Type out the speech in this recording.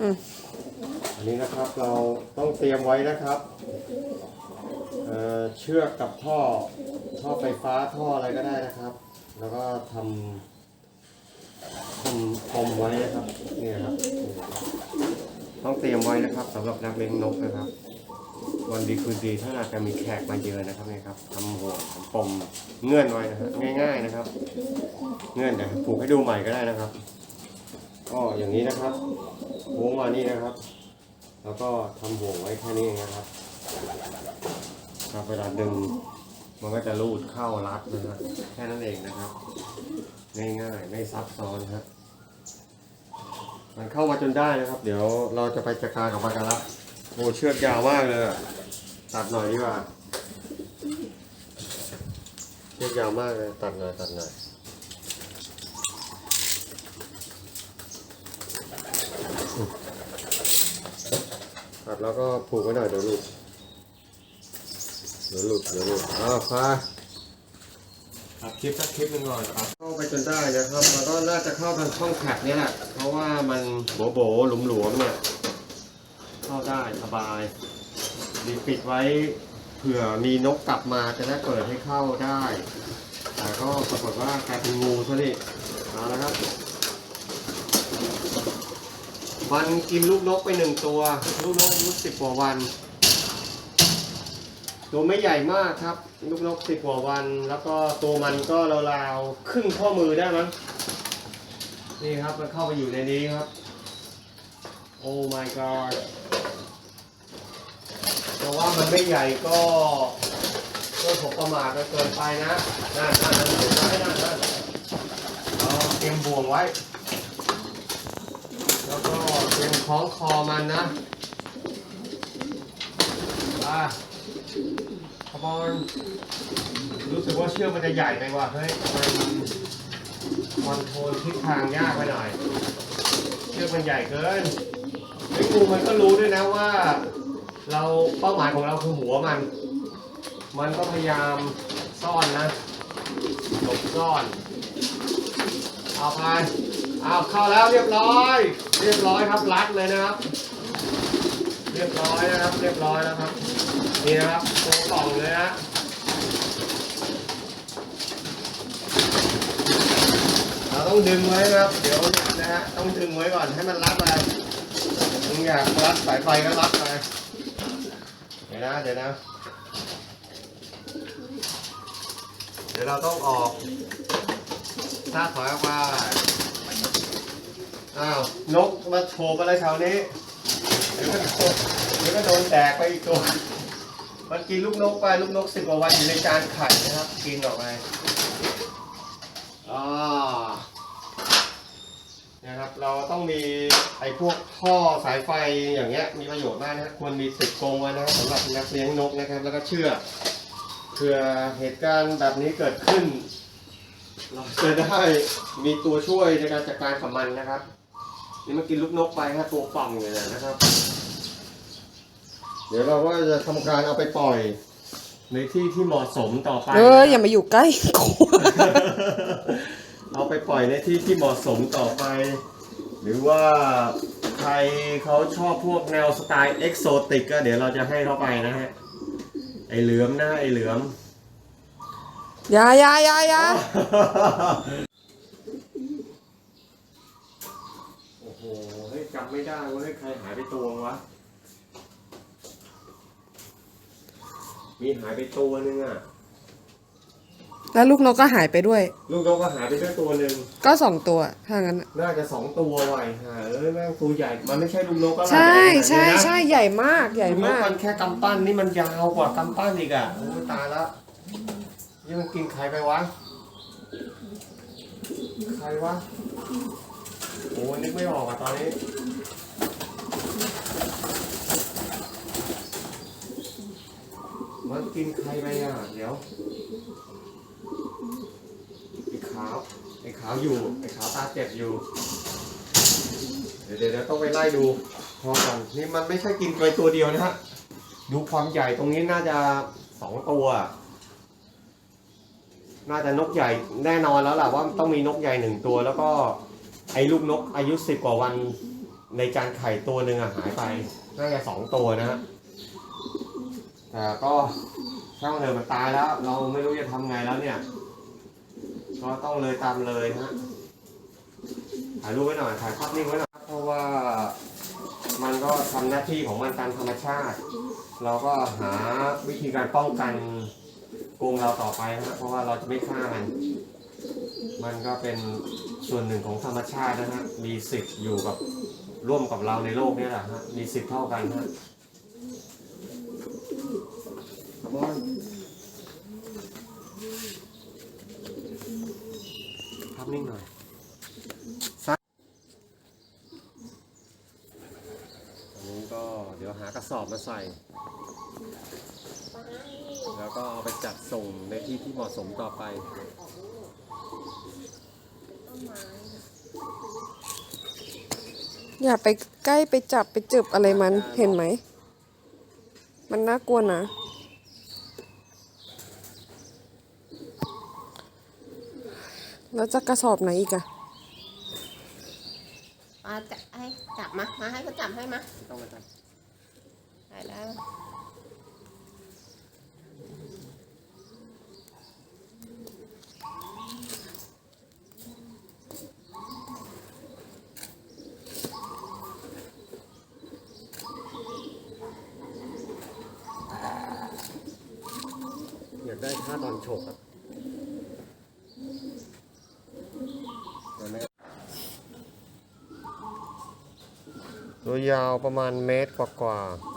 อืมอันนี้นะครับเราต้องเตรียมไว้นะครับเอ่อเชือกกับท่อท่อไฟฟ้าท่ออะไรก็ได้นะครับ แล้วก็ทำทำพรมไว้นะครับเนี่ยครับ ต้องเตรียมไว้นะครับสำหรับนักเลี้ยงนกนะครับ วันดีคืนดีถ้าอาจจะมีแขกมาเยือนนะครับเนี่ยครับทำห่วงทำปมเงื่อนไว้นะฮะง่าย ๆนะครับ เงื่อนเดี๋ยวผูกให้ดูใหม่ก็ได้นะครับ ก็อย่างนี้นะครับโค้งมานี่นะครับ แล้วก็ทำห่วงไว้แค่นี้เองนะครับครับเวลาดึงมันก็จะรูดเข้ารัดนะฮะแค่นั้นเองนะครับ ง่ายๆ ไม่ซับซ้อนครับมันเข้ามาจนได้นะครับ เดี๋ยวเราจะไปจัดการกับมันกันละโอ้เชือกยาวมากเลยตัดหน่อยดีกว่าเชือกยาวมากเลยตัดหน่อยตัดหน่อย แล้วก็ผูกไว้หน่อยเดี๋ยวหลุดเดี๋ยวหลุดเดี๋ยวหลุดอ้าวพาตัดคลิปสักคลิปหนึ่งก่อนครับ เข้าไปจนได้นะครับแล้วก็น่าจะเข้าทางช่องแท็กนี่แหละเพราะว่ามันโบโบหลุมหลวมๆเนี่ยเข้าได้สบายดีปิดไว้เผื่อมีนกกลับมาจะได้เปิดให้เข้าได้ แต่ก็ปรากฏว่ากลายเป็นงูซะนี่เอาละครับ มันกินลูกนกไปหนึ่งตัว ลูกนกอายุสิบกว่าวัน ตัวไม่ใหญ่มากครับ ลูกนกสิบกว่าวัน แล้วก็ตัวมันก็ราวๆครึ่งข้อมือได้มั้งนี่ครับมันเข้าไปอยู่ในนี้ครับ โอ้ my god แต่ว่ามันไม่ใหญ่ก็ก็ผมประมาทเกินไปนะนั่นนั่นนั่นเดี๋ยวไว้นั่นนั่นเตรียมบ่วงไว้ ล้องคอมันนะอ่าขบอนรู้สึกว่าเชือกมันจะใหญ่ไปว่ะเฮ้ยมันคอนโทรลทิศทางยากไปหน่อย เชือกมันใหญ่เกินไอ้งูมันก็รู้ด้วยนะว่า เราเป้าหมายของเราคือหัวมัน มันก็พยายามซ่อนนะหลบซ่อน เอาไป อาเข้าแล้วเรียบร้อย เรียบร้อยครับรัดเลยนะครับ เรียบร้อยนะครับ เรียบร้อยแล้วครับ นี่นะครับตัวกล่องเลยนะเราต้องดึงไว้นะครับ เดี๋ยวนะฮะต้องดึงไว้ก่อนให้มันรัดไปมึงอยากรัดสายไฟก็รัดไปเดี๋ยวนะเดี๋ยวนะเดี๋ยวเราต้องออกหน้าถอยออกมา อ้าวนกมาโฉบอะไรแถวนี้เดี๋ยวก็โดนเดี๋ยวก็โดนแดกไปอีกตัว มันกินลูกนกไปลูกนกสิบกว่าวันอยู่ในจานไข่นะครับ กินออกไปอ่านี่ยครับเราต้องมีไอ้พวกท่อสายไฟอย่างเงี้ยมีประโยชน์มากนะครับควรมีติดกรงไว้นะครับสำหรับนักเลี้ยงนกนะครับ แล้วก็เชือกเผื่อเหตุการณ์แบบนี้เกิดขึ้น เราจะได้มีตัวช่วยในการจัดการกับมันนะครับ นี่มันกินลูกนกไปฮะตัวป่องเลยนะครับ เดี๋ยวเราก็จะทำการเอาไปปล่อย ในที่ที่เหมาะสมต่อไปเอออย่ามาอยู่ใกล้กูเอาไปปล่อยในที่ที่เหมาะสมต่อไป หรือว่าใครเขาชอบพวกแนวสไตล์เอ็กโซติกก็เดี๋ยวเราจะให้เขาไปนะฮะไอเหลือมนะไอเหลือม อย่าอย่าอย่าอย่า โอ้โห เฮ้ยจำ ไม่ได้ว่าเฮ้ยใครหายไปตัววะ มีหายไปตัวนึงอะ แล้วลูกนกก็หายไปด้วย ลูกนกก็หายไปด้วยตัวหนึ่งก็สองตัวถ้างั้นน่ะน่าจะสองตัวไว้หาเอ้ยแม่งตัวใหญ่ มันไม่ใช่ลูกนกก็ใช่ใช่ใช่ใช่ใหญ่มากใหญ่ลูกนกมาก มันแค่กำปั้นนี่มันยาวกว่ากำปั้นอีกอะโอ้ยตายแล้วนี่มันกินใครไปวะ ใครวะ โอ้ยนึกไม่ออกอะตอนนี้ มันกินใครไปอะ เดี๋ยว ไอ้ขาว ไอ้ขาวอยู่ ไอ้ขาวตาเจ็บอยู่เดี๋ยวเดี๋ยวเดี๋ยวต้องไปไล่ดู พอก่อนนี่มันไม่ใช่กินไปตัวเดียวนะฮะ ดูความใหญ่ตรงนี้น่าจะสองตัวน่าจะนกใหญ่แน่นอนแล้วล่ะว่าต้องมีนกใหญ่หนึ่งตัวแล้วก็ ไอ้ลูกนกอายุสิบกว่าวันในจานไข่ตัวหนึ่งอะหายไปน่าจะสองตัวนะฮะแต่ก็ช่างมันเถอะมันตายแล้ว เราไม่รู้จะทำไงแล้วเนี่ย ก็ต้องเลยตามเลยฮะถ่ายรูปไว้หน่อยถ่ายภาพนิ่งไว้หน่อยเพราะว่ามันก็ทำหน้าที่ของมันตามธรรมชาติ เราก็หาวิธีการป้องกันโกงเราต่อไปฮะเพราะว่าเราจะไม่ฆ่ามัน มันก็เป็นส่วนหนึ่งของธรรมชาตินะฮะ มีสิทธิ์อยู่กับร่วมกับเราในโลกนี้แหละฮะ มีสิทธิ์เท่ากันฮะขบอนภาพนิ่งหน่อยอันนี้ก็เดี๋ยวหากระสอบมาใส่ แล้วก็เอาไปจัดส่งในที่ที่เหมาะสมต่อไป อย่าไปใกล้ไปจับไปจึบอะไรมันเห็นไหม มันน่ากลัวนะ แล้วจะกระสอบไหนอีกอะมาจะให้จับมา มาให้เขาจับให้มาต้องมาจัดได้แล้ว อยากได้ ท่าตอนฉกครับตัวยาวประมาณเมตรกว่าๆ